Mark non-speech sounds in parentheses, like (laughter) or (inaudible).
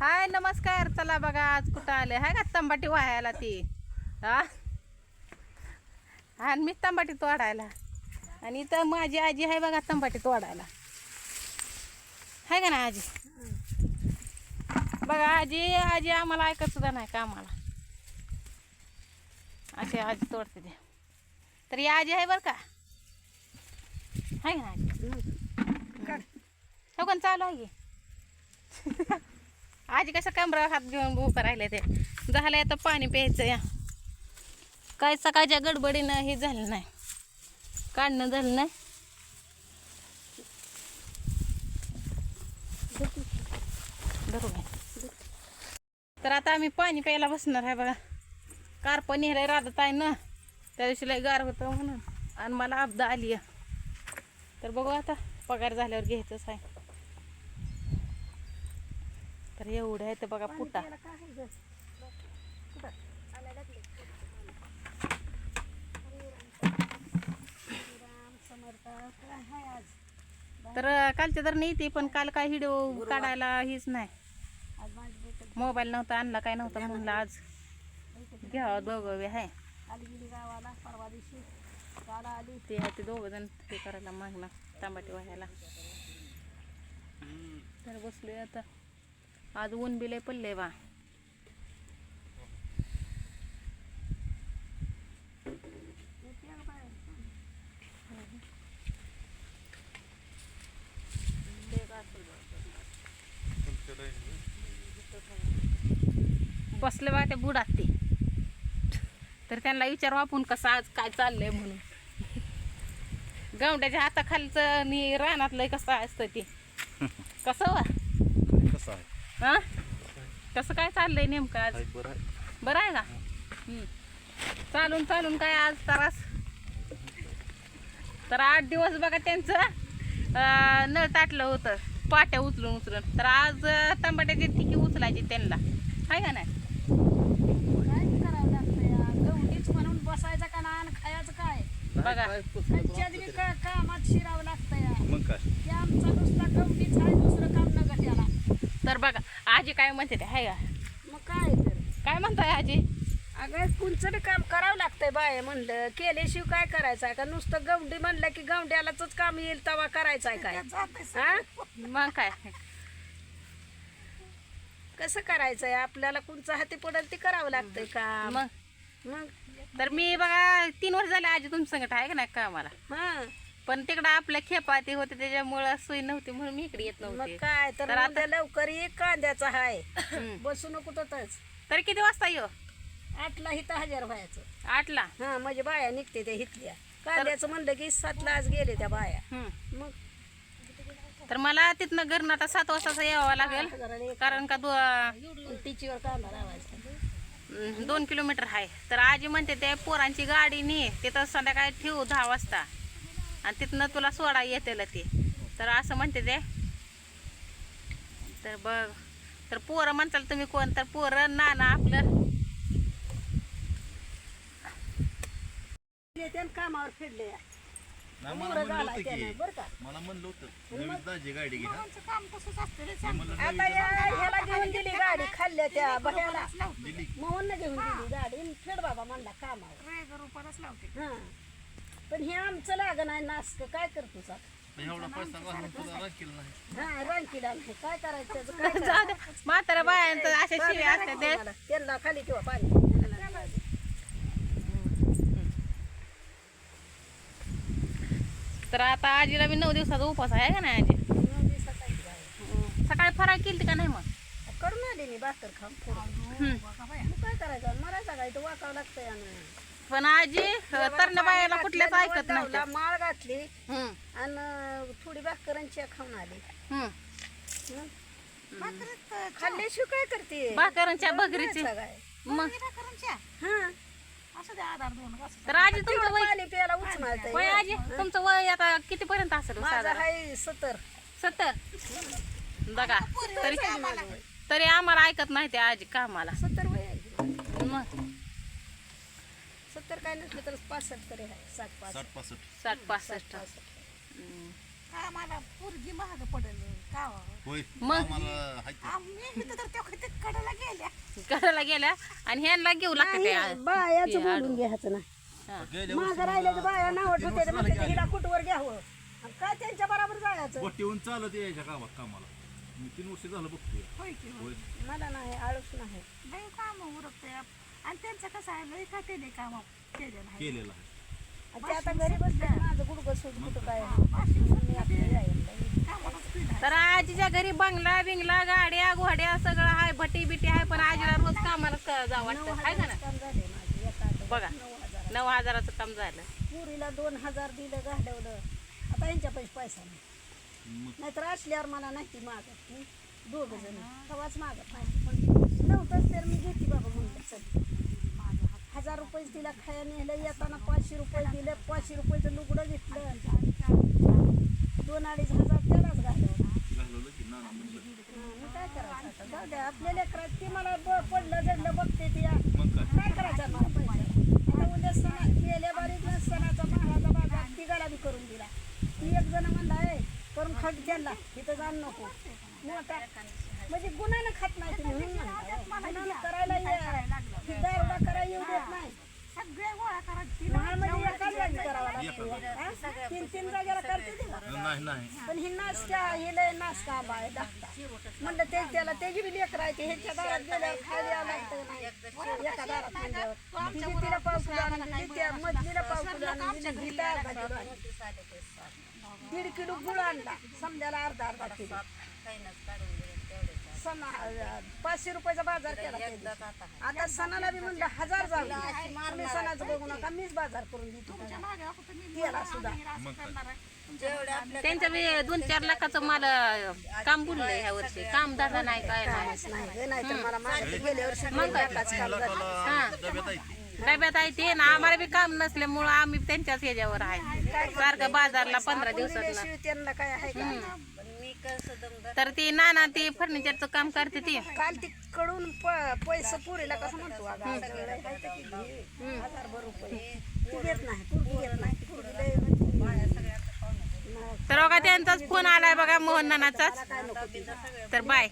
हाय नमस्कार. चला बघा आज कुठं आले? हाय का तंबाटी वाहायला ती? हा? आणि मी तंबाटी तोडायला. आणि इथं माझी आजी आहे बघा तंबाटी तोडायला. हाय का ना आजी? बघा आजी आजी आम्हाला ऐकत सुद्धा नाही कामाला. असे आजी तोडते ते. तर ही आजी आहे बरं का? हाय का ना आजी? हो पण चालू आहे की. आजी कसं कमरा हात घेऊन उभं राहिले ते. झालं आता पाणी प्यायचं या. काय सकाळच्या गडबडीनं हे झालं नाही. काढणं झालं नाही. तर आता आम्ही पाणी प्यायला बसणार आहे बघा. कार पण नेहराय राहत आहे ना. त्या दिवशी लय गार होतं म्हणून. आणि मला अपदा आली आहे. तर बघू आता. पगार झाल्यावर घ्यायचंच आहे. तर एवढं आहे तर बघा पुटा. तर कालच्या तर नाही ती पण काल काय व्हिडिओ काढायला हीच नाही. मोबाईल नव्हता आणला काय नव्हता म्हणलं आज. घ्यावं दोघं आहे. गावाला परवा दिवशी. काल आली. ते आहे ते दोघं जण हे करायला मागणार तांबाटी व्हायला. तर बसलोय आता. आज ऊन बिले पडले बा. बसले बा त्या बुडात ते. तर त्यांना विचारू आपण कसं आज काय चाललंय म्हणून. गवंड्याच्या हाताखालचं आणि रानातलं कसं असतं ते. (laughs) कसं वा हा? कसं काय चाललंय नेमकं आज? बरं आहे. का? हम्म. चालून चालून काय आज त्रास? तर आठ दिवस बघा त्यांचं नळ ताटलं होतं. पाट्या उचलून उचलून. तर आज अं, टमाट्याची ठिकी उचलायची त्यांना. आहे का नाही? काय करावं लागतं या. गवंडीच म्हणून बसायचं का ना आणि खायचं काय? बघा. कामात शिरावं लागतं या. मग काय? ते आमचा नुसता आहे दुसरं काम न गट्याला तर बघा आजी काय म्हणते ते आहे का? मग काय तर. काय म्हणताय आजी? अगं कोणचं बी काम करावं लागतंय बाय म्हणलं. केल्याशिवाय काय करायचं आहे? का नुसतं गवंडी म्हणलं की गवंड्यालाच काम येईल तवा करायचं आहे काय? हा? मग काय? कसं करायचं आहे? आपल्याला कोणचं हाती पडेल ते करावं लागतंय काम. मग? मग? तर मी बघा तीन वर्ष झाले आजी तुमच्या संगत आहे का नाही कामाला? हा. पण तिकडं आपल्या खेपा ते होते त्याच्यामुळं सोय नव्हती म्हणून मी इकडे येत मग नव्हते काय तर तर आता- लवकर ये कांद्याचा हाय. हम्म. बसू नको तच तरी किती वाजता येऊ आठला हिथं हजार व्हायचं. आठला? हा म्हणजे बाया निघते त्या हिथल्या कांद्याचं म्हणलं की सातला आज गेले त्या बाया. हम्म. मग तर मला तिथनं घरनं आता सात वाजता यावं लागेल कारण का दो टिचीवर कांदा लावायचा. अं, दोन किलोमीटर आहे तर आजी म्हणते ते पोरांची गाडी ने तिथं संध्याकाळी ठेवू दहा वाजता. आणि तिथनं तुला सोडा येतेल ते. तर असं म्हणते ते. तर बघ. तर पोरं म्हणताल तुम्ही कोण? तर पोरं नाना आपलं. कामावर फिरले. मला मुलं म्हणलं झाला होतं त्यानं की बरं का? मला म्हणलं होतं नवीन दाजी गाडी घ्या काम तसंच असतं मी म्हणलं आता नवीन या ह्याला घेऊन दिली गाडी खाल्ल्या त्या घेऊन दिली गाडी. फेड बाबा म्हणला कामावर. हा. पण हे आमचं लाग नाही नासक. काय करतो सा एवढा पैसा घालून तुझा राग केला नाही. हा रांकी डालते काय करायचं? त्याचं (laughs) काय? जाऊ म्हातारा बायांचं अशा शिव्या असतात ते मला. त्यांना खाली ठेवा पाणी. तर आता आजीला मी नऊ दिवसाचा उपास आहे का नाही आजी? नऊ दिवसात आहे. ती बाई. सकाळी फराळ केली का नाही मग? करून आली मी भाकर खाऊन. मग काय करायचं? मरायचा काय? इथं वाकावं लागतंय आणि. पण आजी तरण बायाला कुठल्याच ऐकत नाही घातलं, माळ घातली हम्म, आणि थोडी भाकरांची खाऊन आली. हम्म. खाल्ल्याशिवाय काय करते? भाकरांच्या बकरीची. काय? मग? हा. तर आजी तुमचं वय पाणी प्यायला उचमायचं वय आजी तुमचं वय आता किती पर्यंत असेल हो माझं साधारण? आहे सत्तर. सत्तर? बघा तरी तरी आम्हाला ऐकत नाही ते आजी कामाला. सत्तर वय आहे. मग? सत्तर काय नसलं तर पासष्ट तरी आहे साठ पाच साठ पासष्ट. साठ पासष्ट. पासष्ट. आम्हाला पोरगी महाग पडेल. का होय मग? आम्हाला हाय ते. आम्ही इथं तर त्या कडाला गेल्या. आणि ह्यांना घेऊ लागते नाही, बायाचं बोलून घ्यायचं ना गेल्या माझं राहिलं तर बाया म्हणजे हिला कुठवर घ्यावं? आणि काय त्यांच्या बरोबर जायचं चालत यायच्या कामात कामाला. मी तीन वर्ष झालं बघतोय. होय. मला नाही आळस नाही. काम उरकते आणि त्यांचं कसं आहे लई का त्याने काम केले नाही केलेलं आहे. ते आता घरी बसले माझं गुडगं सूट कुठं काय? मी आपलं जाईन बाई. तर आजीच्या घरी बंगला बिंगला गाड्या घोड्या सगळं आहे भटी बिटी आहे पण आजीला रोज कामाला क- जावं वाटतं. आहे का ना काम झाले माझे. एका आठवड्यात बघा नऊ हजार नऊ हजाराचं काम झालं. पुरीला दोन हजार दिलं घालवलं आता यांच्या पैसे पैसा नाही. मग? नाहीतर असल्यावर मला नाही ती मागत मी दोघ जण. तेव्हाच मागत नाही. पण नव्हतंच तर मी घेते बाबा म्हणलं चल. हजार रुपये तिला खाया नेलं येताना पाचशे रुपये दिले पाचशे रुपयाचं लुगडं घेतलं. दोन अडीच हजार त्यालाच घालवलं. काय करायचं जाऊ द्या आपल्या लेकरात ती मला पडलं जडलं बघते ती. काय काय करायचं मला पैसे उद्या सणा गेल्या बारीक सणाचा महाराजा बाजार तिघाला बी करून दिला. ती एक जण म्हणला आहे करून खट द्यायला तिथं जाण नको. मोठा. म्हणजे गुन्ह्यानं खात नाही तुम्ही करायला ये- दारुडा करायला येऊ देत नाही. सगळे गोळा करा महामध्ये एकाच जागी करावं लागतं हा? तीन तीन जागेला करते ती का? नाही नाही. पण ही नाश्ता ही लय नाश्ता बाय धाकटा. म्हणलं ते त्याला त्याची बी लेकर आहे ते ह्याच्या दारात गेल्यावर खाली आला लागतं नाही? एका दारात म्हणल्यावर तिची तिला त्या मधलीला दिली. दीड किलो गुळ आणला. समजायला अर्धा अर्धा किलो सणा पाचशे रुपयाचा बाजार केला. आता सणाला बी म्हणलं हजार जाऊ. तुम्ही सणाचं बघू नका मीच बाजार करून देतो. त्याला सुद्धा. त्यांचं बी दोन चार लाखाचं मला काम बुडलंय ह्या वर्षी. काम झालं नाही काय नाही. नाही. ग, नाहीतर मला मागे गेल्या वर्षी मग काय? लाखाचं काम झालं. हा. डब्यात आहे. ते ना. आम्हाला बी काम नसल्यामुळं आम्ही त्यांच्याच ह्याच्यावर आहे. सारखं बाजारला पंधरा दिवसात दिल्याशिवाय त्यांना काय आहे का? तर ती नाना ती फर्निचरचं काम करते ती. काल तिकडून प- पैसे पुरीला कसं म्हणतो तर ती बघा त्यांचाच फोन आलाय बघा मोहन नानाचाच. ती. तर बाय.